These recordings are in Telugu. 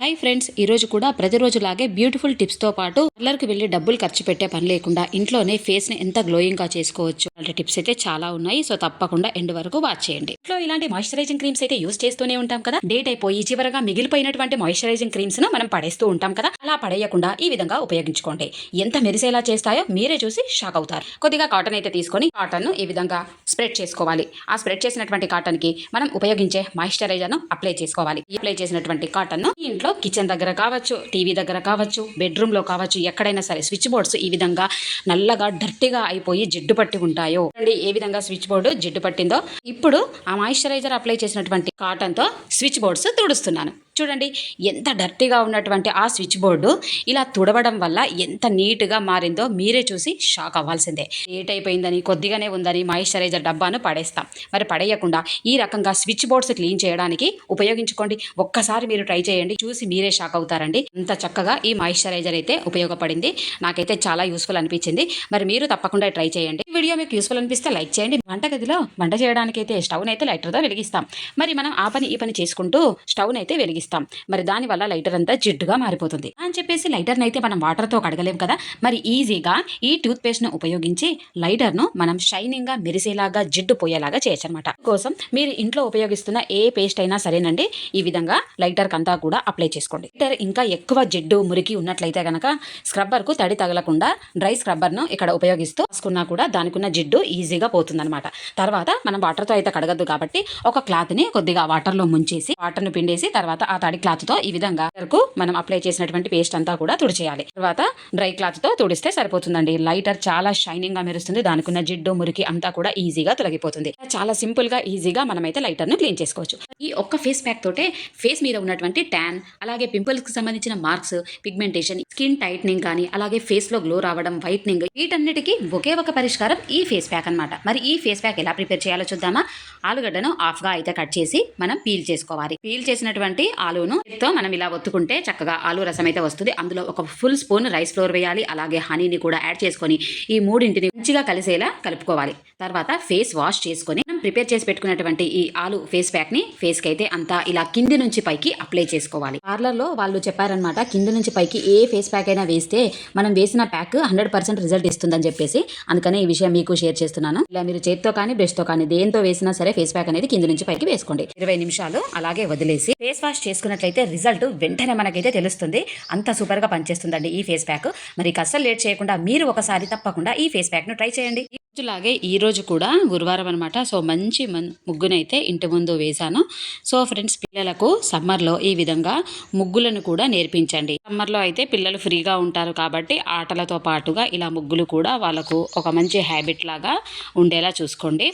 హాయ్ ఫ్రెండ్స్ ఈ రోజు కూడా ప్రతిరోజులాగే బ్యూటిఫుల్ టిప్స్తో పాటు పార్లర్కి వెళ్ళి డబ్బులు ఖర్చు పెట్టే పని లేకుండా ఇంట్లోనే ఫేస్ని ఎంత గ్లోయింగ్గా చేసుకోవచ్చు. అలాంటి టిప్స్ అయితే చాలా ఉన్నాయి సో తప్పకుండా ఎండ్ వరకు వాచ్ చేయండి. ఇంట్లో ఇలాంటి మాయిశ్చరైజింగ్ క్రీమ్స్ అయితే యూస్ చేస్తూనే ఉంటాం కదా? డేట్ అయిపోయి చివరగా మిగిలిపోయినటువంటి మాయిశ్చరైజింగ్ క్రీమ్స్ను మనం పడేస్తూ ఉంటాం కదా? అలా పడేయకుండా ఈ విధంగా ఉపయోగించుకోండి. ఎంత మెరిసేలా చేస్తాయో మీరే చూసి షాక్ అవుతారు. కొద్దిగా కాటన్ అయితే తీసుకొని కాటన్ ఈ విధంగా స్ప్రెడ్ చేసుకోవాలి. ఆ స్ప్రెడ్ చేసినటువంటి కాటన్కి మనం ఉపయోగించే మాయిశ్చరైజర్ను అప్లై చేసుకోవాలి. ఈ అప్లై చేసినటువంటి కాటన్ ఇంట్లో ఇంట్లో కిచెన్ దగ్గర కావచ్చు టీవీ దగ్గర కావచ్చు బెడ్రూమ్లో కావచ్చు ఎక్కడైనా సరే స్విచ్ బోర్డ్స్ ఈ విధంగా నల్లగా డర్టీగా అయిపోయి జిడ్డు పట్టి ఉంటాయో చూడండి. ఏ విధంగా స్విచ్ బోర్డు జిడ్డు పట్టిందో ఇప్పుడు ఆ మాయిశ్చరైజర్ అప్లై చేసినటువంటి కాటన్తో స్విచ్ బోర్డ్స్ తుడుస్తున్నాను. చూడండి ఎంత డర్టీగా ఉన్నటువంటి ఆ స్విచ్ బోర్డు ఇలా తుడవడం వల్ల ఎంత నీట్గా మారిందో మీరే చూసి షాక్ అవ్వాల్సిందే. లేట్ అయిపోయిందని కొద్దిగానే ఉందని మాయిశ్చరైజర్ డబ్బాను పడేస్తాం. మరి పడేయకుండా ఈ రకంగా స్విచ్ బోర్డ్స్ క్లీన్ చేయడానికి ఉపయోగించుకోండి. ఒక్కసారి మీరు ట్రై చేయండి చూసి మీరే షాక్ అవుతారండి. అంత చక్కగా ఈ మాయిశ్చరైజర్ అయితే ఉపయోగపడింది. నాకైతే చాలా యూస్ఫుల్ అనిపించింది. మరి మీరు తప్పకుండా ట్రై చేయండి. ఈ వీడియో మీకు యూస్ఫుల్ అనిపిస్తే లైక్ చేయండి. వంటగదిలో వంట చేయడానికి అయితే స్టవ్ని అయితే లైటర్తో వెలిగిస్తాం. మరి మనం ఆ పని ఈ పని చేసుకుంటూ స్టవ్ని అయితే వెలిగిస్తాం. మరి దానివల్ల లైటర్ అంతా జిడ్డుగా మారిపోతుంది. అని చెప్పేసి లైటర్ని అయితే మనం వాటర్తో కడగలేం కదా. మరి ఈజీగా ఈ టూత్ పేస్ట్ను ఉపయోగించి లైటర్ను మనం షైనింగ్గా మెరిసేలాగా జిడ్డు పోయేలాగా చేయొచ్చు అనమాట కోసం మీరు ఇంట్లో ఉపయోగిస్తున్న ఏ పేస్ట్ అయినా సరేనండి. ఈ విధంగా లైటర్ అంతా కూడా అప్లై చేసుకోండి. లైటర్ ఇంకా ఎక్కువ జిడ్డు మురికి ఉన్నట్లయితే గనక స్క్రబ్బర్కు తడి తగలకుండా డ్రై స్క్రబ్బర్ను ఇక్కడ ఉపయోగిస్తూ రాసుకున్నా కూడా దానికున్న జిడ్డు ఈజీగా పోతుందన్నమాట. తర్వాత మనం వాటర్తో అయితే కడగద్దు కాబట్టి ఒక క్లాత్ని కొద్దిగా వాటర్లో ముంచేసి వాటర్ను పిండేసి తర్వాత ఆ తడి క్లాత్తో ఈ విధంగా వరకు మనం అప్లై చేసినటువంటి పేస్ట్ అంతా కూడా తుడిచేయాలి. తర్వాత డ్రై క్లాత్తో తుడిస్తే సరిపోతుందండి. లైటర్ చాలా షైనింగ్గా మెరుస్తుంది. దానికున్న జిడ్డు మురికి అంతా కూడా ఈజీగా తొలగిపోతుంది. చాలా సింపుల్గా ఈజీగా మనమైతే లైటర్ను క్లీన్ చేసుకోవచ్చు. ఈ ఒక్క ఫేస్ ప్యాక్ తోటే ఫేస్ మీద ఉన్నటువంటి ట్యాన్ అలాగే పింపుల్స్కి సంబంధించిన మార్క్స్ పిగ్మెంటేషన్ స్కిన్ టైట్నింగ్ కానీ అలాగే ఫేస్లో గ్లో రావడం వైట్నింగ్ వీటన్నిటికీ ఒకే ఒక పరిష్కారం ఈ ఫేస్ ప్యాక్ అన్నమాట. మరి ఈ ఫేస్ ప్యాక్ ఎలా ప్రిపేర్ చేయాలో చూద్దామా? ఆలుగడ్డను హాఫ్గా అయితే కట్ చేసి మనం పీల్ చేసుకోవాలి. పీల్ చేసినటువంటి ఆలూను తో మనం ఇలా ఒత్తుకుంటే చక్కగా ఆలు రసం అయితే వస్తుంది. అందులో ఒక ఫుల్ స్పూన్ రైస్ ఫ్లోర్ వేయాలి. అలాగే హనీని కూడా యాడ్ చేసుకొని ఈ మూడింటిని మంచిగా కలిసేలా కలుపుకోవాలి. తర్వాత ఫేస్ వాష్ చేసుకొని మనం ప్రిపేర్ చేసి పెట్టుకున్నటువంటి ఈ ఆలు ఫేస్ ప్యాక్ని ఫేస్కి అయితే అంతా ఇలా కింది నుంచి పైకి అప్లై చేసుకోవాలి. పార్లర్లో వాళ్ళు చెప్పారనమాట కింది నుంచి పైకి ఏ ఫేస్ ప్యాక్ అయినా వేస్తే మనం వేసిన ప్యాక్ హండ్రెడ్ పర్సెంట్ రిజల్ట్ ఇస్తుందని చెప్పేసి. అందుకనే ఈ విషయం మీకు షేర్ చేస్తున్నాను. ఇలా మీరు చేత్తో కానీ బ్రష్తో కానీ దేంతో వేసినా సరే ఫేస్ ప్యాక్ అనేది కింది నుంచి పైకి వేసుకోండి. ఇరవై నిమిషాలు అలాగే వదిలేసి ఫేస్ వాష్ చేసుకున్నట్లయితే రిజల్ట్ వెంటనే మనకైతే తెలుస్తుంది. అంత సూపర్గా పనిచేస్తుందండి ఈ ఫేస్ ప్యాక్ మరి అస్సలు లేట్ చేయకుండా మీరు ఒకసారి తప్పకుండా ఈ ఫేస్ ప్యాక్ను ట్రై చేయండి. రోజులాగే ఈరోజు కూడా గురువారం అనమాట సో మంచి మన్ ముగ్గునైతే ఇంటి ముందు వేశాను. సో ఫ్రెండ్స్ పిల్లలకు సమ్మర్లో ఈ విధంగా ముగ్గులను కూడా నేర్పించండి. సమ్మర్లో అయితే పిల్లలు ఫ్రీగా ఉంటారు కాబట్టి ఆటలతో పాటుగా ఇలా ముగ్గులు కూడా వాళ్ళకు ఒక మంచి హ్యాబిట్ లాగా ఉండేలా చూసుకోండి.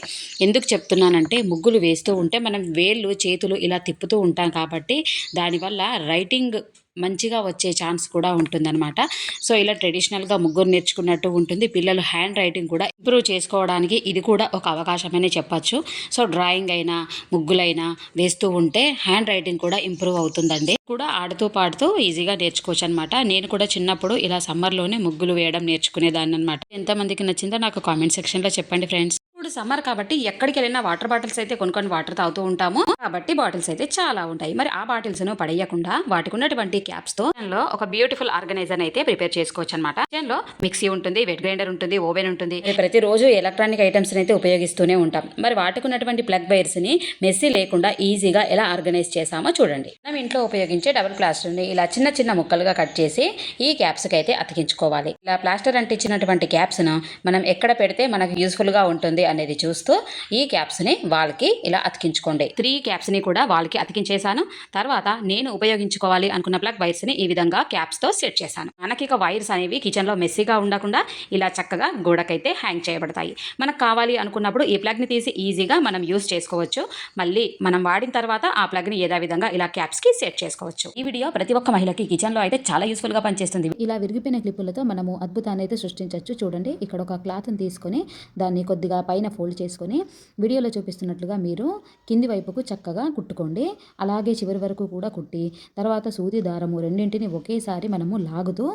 ఎందుకు చెప్తున్నానంటే ముగ్గులు వేస్తూ ఉంటే మనం వేళ్ళు చేతులు ఇలా తిప్పుతూ ఉంటాం కాబట్టి దానివల్ల రైటింగ్ మంచిగా వచ్చే ఛాన్స్ కూడా ఉంటుందన్నమాట. సో ఇలా ట్రెడిషనల్గా ముగ్గురు నేర్చుకున్నట్టు ఉంటుంది. పిల్లలు హ్యాండ్ రైటింగ్ కూడా ఇంప్రూవ్ చేసుకోవడానికి ఇది కూడా ఒక అవకాశమనే చెప్పచ్చు. సో డ్రాయింగ్ అయినా ముగ్గులైనా వేస్తూ ఉంటే హ్యాండ్ రైటింగ్ కూడా ఇంప్రూవ్ అవుతుందండి. కూడా ఆడుతూ పాడుతూ ఈజీగా నేర్చుకోవచ్చు అనమాట నేను కూడా చిన్నప్పుడు ఇలా సమ్మర్లోనే ముగ్గులు వేయడం నేర్చుకునేదాన్ని అనమాట ఎంతమందికి నచ్చిందో నాకు కామెంట్ సెక్షన్లో చెప్పండి ఫ్రెండ్స్. ఇప్పుడు సమ్మర్ కాబట్టి ఎక్కడికి వెళ్ళినా వాటర్ బాటిల్స్ అయితే కొనుక్కొని వాటర్ తాగుతూ ఉంటాము. కాబట్టి బాటిల్స్ అయితే చాలా ఉంటాయి. మరి ఆ బాటిల్స్ను పడేయకుండా వాటికి ఉన్నటువంటి క్యాప్స్తో లో ఒక బ్యూటిఫుల్ ఆర్గనైజర్ అయితే ప్రిపేర్ చేసుకోవచ్చు అనమాట లో మిక్సీ ఉంటుంది వెట్ గ్రైండర్ ఉంటుంది ఓవెన్ ఉంటుంది. ప్రతి రోజు ఎలక్ట్రానిక్ ఐటమ్స్ అయితే ఉపయోగిస్తూనే ఉంటాం. మరి వాటికి ఉన్నటువంటి ప్లగ్ వైర్స్ని మెస్సీ లేకుండా ఈజీగా ఎలా ఆర్గనైజ్ చేసామో చూడండి. మనం ఇంట్లో ఉపయోగించే డబుల్ ప్లాస్టర్ని ఇలా చిన్న చిన్న ముక్కలుగా కట్ చేసి ఈ క్యాప్స్కి అయితే అతికించుకోవాలి. ఇలా ప్లాస్టర్ అంటించినటువంటి క్యాప్స్ను మనం ఎక్కడ పెడితే మనకు యూస్ఫుల్గా ఉంటుంది అనేది చూస్తూ ఈ క్యాప్స్ని వాళ్ళకి ఇలా అతికించుకోండి. త్రీ క్యాప్స్ని కూడా వాళ్ళకి అతికించేశాను. తర్వాత నేను ఉపయోగించుకోవాలి అనుకున్న ప్లగ్ వైర్స్ని ఈ విధంగా క్యాప్స్తో సెట్ చేశాను. మనకి ఇక వైర్స్ అనేవి కిచెన్లో మెస్సీగా ఉండకుండా ఇలా చక్కగా గోడకైతే హ్యాంగ్ చేయబడతాయి. మనకు కావాలి అనుకున్నప్పుడు ఈ ప్లగ్ని తీసి ఈజీగా మనం యూస్ చేసుకోవచ్చు. మళ్ళీ మనం వాడిన తర్వాత ఆ ప్లగ్ని ఏదో విధంగా ఇలా క్యాప్స్కి సెట్ చేసుకోవచ్చు. ఈ వీడియో ప్రతి ఒక్క మహిళకి కిచెన్లో అయితే చాలా యూస్ఫుల్గా పనిచేస్తుంది. ఇలా విరిగిపోయిన క్లిప్పులతో మనము అద్భుతాన్ని అయితే సృష్టించవచ్చు. చూడండి ఇక్కడ ఒక క్లాత్ని తీసుకొని దాన్ని కొద్దిగా పై పైన ఫోల్డ్ చేసుకొని వీడియోలో చూపిస్తున్నట్లుగా మీరు కింది వైపుకు చక్కగా కుట్టుకోండి. అలాగే చివరి వరకు కూడా కుట్టి తర్వాత సూది దారము రెండింటిని ఒకేసారి మనము లాగుతూ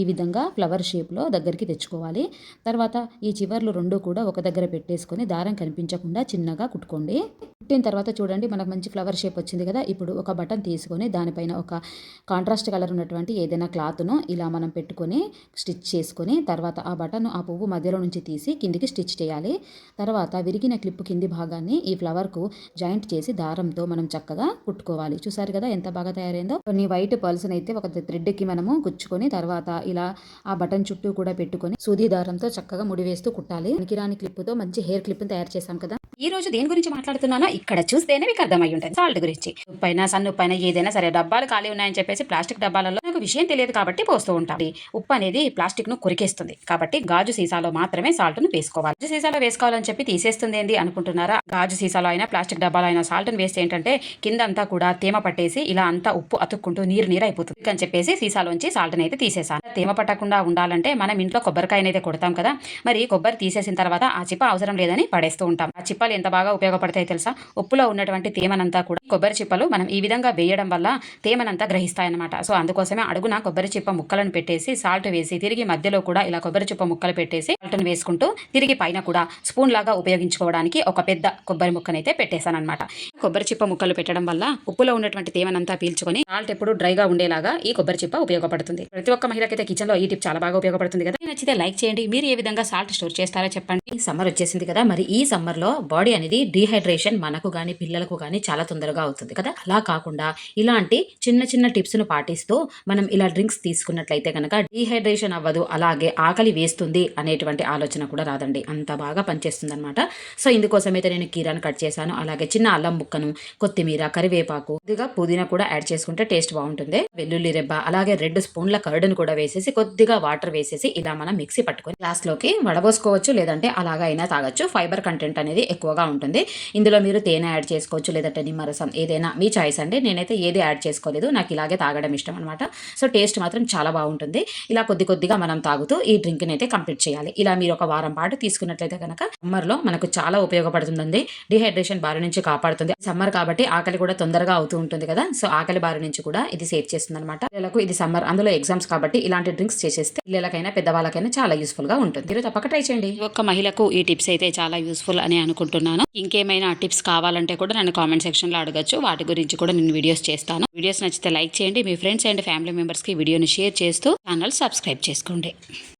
ఈ విధంగా ఫ్లవర్ షేప్లో దగ్గరికి తెచ్చుకోవాలి. తర్వాత ఈ చివర్లు రెండు కూడా ఒక దగ్గర పెట్టేసుకొని దారం కనిపించకుండా చిన్నగా కుట్టుకోండి. కుట్టిన తర్వాత చూడండి మనకు మంచి ఫ్లవర్ షేప్ వచ్చింది కదా. ఇప్పుడు ఒక బటన్ తీసుకొని దానిపైన ఒక కాంట్రాస్ట్ కలర్ ఉన్నటువంటి ఏదైనా క్లాత్ను ఇలా మనం పెట్టుకొని స్టిచ్ చేసుకొని తర్వాత ఆ బటన్ ఆ పువ్వు మధ్యలో నుంచి తీసి కిందికి స్టిచ్ చేయాలి. తర్వాత విరిగిన క్లిప్ కింది భాగాన్ని ఈ ఫ్లవర్కు జాయింట్ చేసి దారంతో మనం చక్కగా కుట్టుకోవాలి. చూసారు కదా ఎంత బాగా తయారైందో? కొన్ని వైట్ పర్ల్స్ని అయితే ఒక థ్రెడ్కి మనము గుచ్చుకొని తర్వాత ఇలా ఆ బటన్ చుట్టూ కూడా పెట్టుకొని సూది దారంతో చక్కగా ముడివేస్తూ కుట్టాలి. రాని క్లిప్తో మంచి హెయిర్ క్లిప్ తయారు చేశాం కదా? ఈ రోజు దేని గురించి మాట్లాడుతున్నానో ఇక్కడ చూస్తేనే మీకు అర్థమై ఉంటుంది. సాల్ట్ గురించి. ఉప్పైనా సన్ను పైన ఏదైనా సరే డబ్బాలు ఖాళీ ఉన్నాయని చెప్పేసి ప్లాస్టిక్ డబ్బాలలో నాకు విషయం తెలియదు కాబట్టి పోస్తూ ఉంటాం. ఉప్పు అనేది ప్లాస్టిక్ను కొరికేస్తుంది. కాబట్టి గాజు సీసాలో మాత్రమే సాల్ట్ను వేసుకోవాలి. గాజు సీసాలో వేసుకోవాలని చెప్పి తీసేస్తుంది ఏంది అనుకుంటున్నారా? గాజు సీసాలో అయినా ప్లాస్టిక్ డబ్బాలో అయినా సాల్ట్ను వేస్తే ఏంటంటే కింద అంతా కూడా తేమ పట్టేసి ఇలా అంతా ఉప్పు అతుక్కుంటూ నీరు నీరు అయిపోతుంది. అని చెప్పేసి సీసాలోంచి సాల్ట్ అయితే తీసేసాను తేమ పట్టకుండా ఉండాలంటే మనం ఇంట్లో కొబ్బరికాయనైతే కొడతాం కదా మరి కొబ్బరి తీసేసిన తర్వాత ఆ చిప్ప అవసరం లేదని పడేస్తూ ఉంటాం. ఆ చిప్పలు ఎంత బాగా ఉపయోగపడతాయి తెలుసా? ఉప్పులో ఉన్నటువంటి తేమనంతా కూడా కొబ్బరి చిప్పలు మనం ఈ విధంగా వేయడం వల్ల తేమనంతా గ్రహిస్తాయన్నమాట. సో అందుకోసమే అడుగున కొబ్బరి చిప్ప ముక్కలను పెట్టేసి సాల్ట్ వేసి తిరిగి మధ్యలో కూడా ఇలా కొబ్బరి చిప్ప ముక్కలు పెట్టేసి సాల్ట్ వేసుకుంటూ తిరిగి పైన కూడా స్పూన్ లాగా ఉపయోగించుకోవడానికి ఒక పెద్ద కొబ్బరి ముక్కనైతే పెట్టేశాను అనమాట కొబ్బరి చిప్ప ముక్కలు పెట్టడం వల్ల ఉప్పులో ఉన్నటువంటి తేమనంతా పీల్చుకొని సాల్ట్ ఎప్పుడు డ్రైగా ఉండేలాగా ఈ కొబ్బరి చిప్ప ఉపయోగపడుతుంది. ప్రతి ఒక్క మహిళకైతే కిచెన్లో ఈ టిప్ చాలా బాగా ఉపయోగపడుతుంది కదా. నచ్చితే లైక్ చేయండి. మీరు ఏ విధంగా సాల్ట్ స్టోర్ చేస్తారో చెప్పండి. సమ్మర్ వచ్చేసింది కదా. మరి ఈ సమ్మర్లో బాడీ అనేది డీహైడ్రేషన్ మనకు గానీ పిల్లలకు గానీ చాలా తొందరగా అవుతుంది కదా. అలా కాకుండా ఇలాంటి చిన్న చిన్న టిప్స్ను పాటిస్తూ మనం ఇలా డ్రింక్స్ తీసుకున్నట్లయితే కనుక డీహైడ్రేషన్ అవ్వదు అలాగే ఆకలి వేస్తుంది అనేటువంటి ఆలోచన కూడా రాదండి. అంత బాగా పనిచేస్తుంది. అనమాట సో ఇందుకోసం అయితే నేను కీరాను కట్ చేశాను. అలాగే చిన్న అల్లం ముక్కను కొత్తిమీర కరివేపాకు కొద్దిగా పుదీనా కూడా యాడ్ చేసుకుంటే టేస్ట్ బాగుంటుంది. వెల్లుల్లి రెబ్బ అలాగే రెండు స్పూన్ల కర్డును కూడా వేసేసి కొద్దిగా వాటర్ వేసేసి ఇలా మనం మిక్సీ పట్టుకొని గ్లాస్లోకి వడబోసుకోవచ్చు. లేదంటే అలాగైనా అయినా తాగొచ్చు. ఫైబర్ కంటెంట్ అనేది ఎక్కువగా ఉంటుంది. ఇందులో మీరు తేనె యాడ్ చేసుకోవచ్చు. లేదంటే నిమ్మరసం ఏదైనా మీ చాయిస్ అండి. నేనైతే ఏది యాడ్ చేసుకోలేదు. నాకు ఇలాగే తాగడం ఇష్టం అనమాట సో టేస్ట్ మాత్రం చాలా బాగుంటుంది. ఇలా కొద్ది కొద్దిగా మనం తాగుతూ ఈ డ్రింక్ని అయితే కంప్లీట్ చేయాలి. ఇలా మీరు ఒక వారం పాటు తీసుకున్నట్లయితే కనుక సమ్మర్లో మనకు చాలా ఉపయోగపడుతుందండి. డిహైడ్రేషన్ బారి నుంచి కాపాడుతుంది. సమ్మర్ కాబట్టి ఆకలి కూడా తొందరగా అవుతూ ఉంటుంది కదా. సో ఆకలి బారి నుంచి కూడా ఇది సేవ్ చేస్తుంది అనమాట పిల్లలకు ఇది సమ్మర్ అందులో ఎగ్జామ్స్ కాబట్టి ఇలాంటి డ్రింక్స్ చేసేస్తే పిల్లలకైనా పెద్దవాళ్ళకైనా చాలా యూస్ఫుల్గా ఉంటుంది. మీరు తప్పక ట్రై చేయండి. ఒక్క మహిళకు ఈ టిప్స్ అయితే చాలా యూస్ఫుల్ అని అనుకుంటున్నాను. ఇంకేమైనా టిప్స్ కావాలంటే కూడా నన్ను కామెంట్ సెక్షన్లో అడగచ్చు. వాటి గురించి కూడా నేను వీడియోస్ చేస్తాను. వీడియోస్ నచ్చితే లైక్ చేయండి. మీ ఫ్రెండ్స్ అండ్ ఫ్యామిలీ మెంబర్స్కి వీడియోని షేర్ చేస్తూ ఛానల్ సబ్స్క్రైబ్ చేసుకోండి.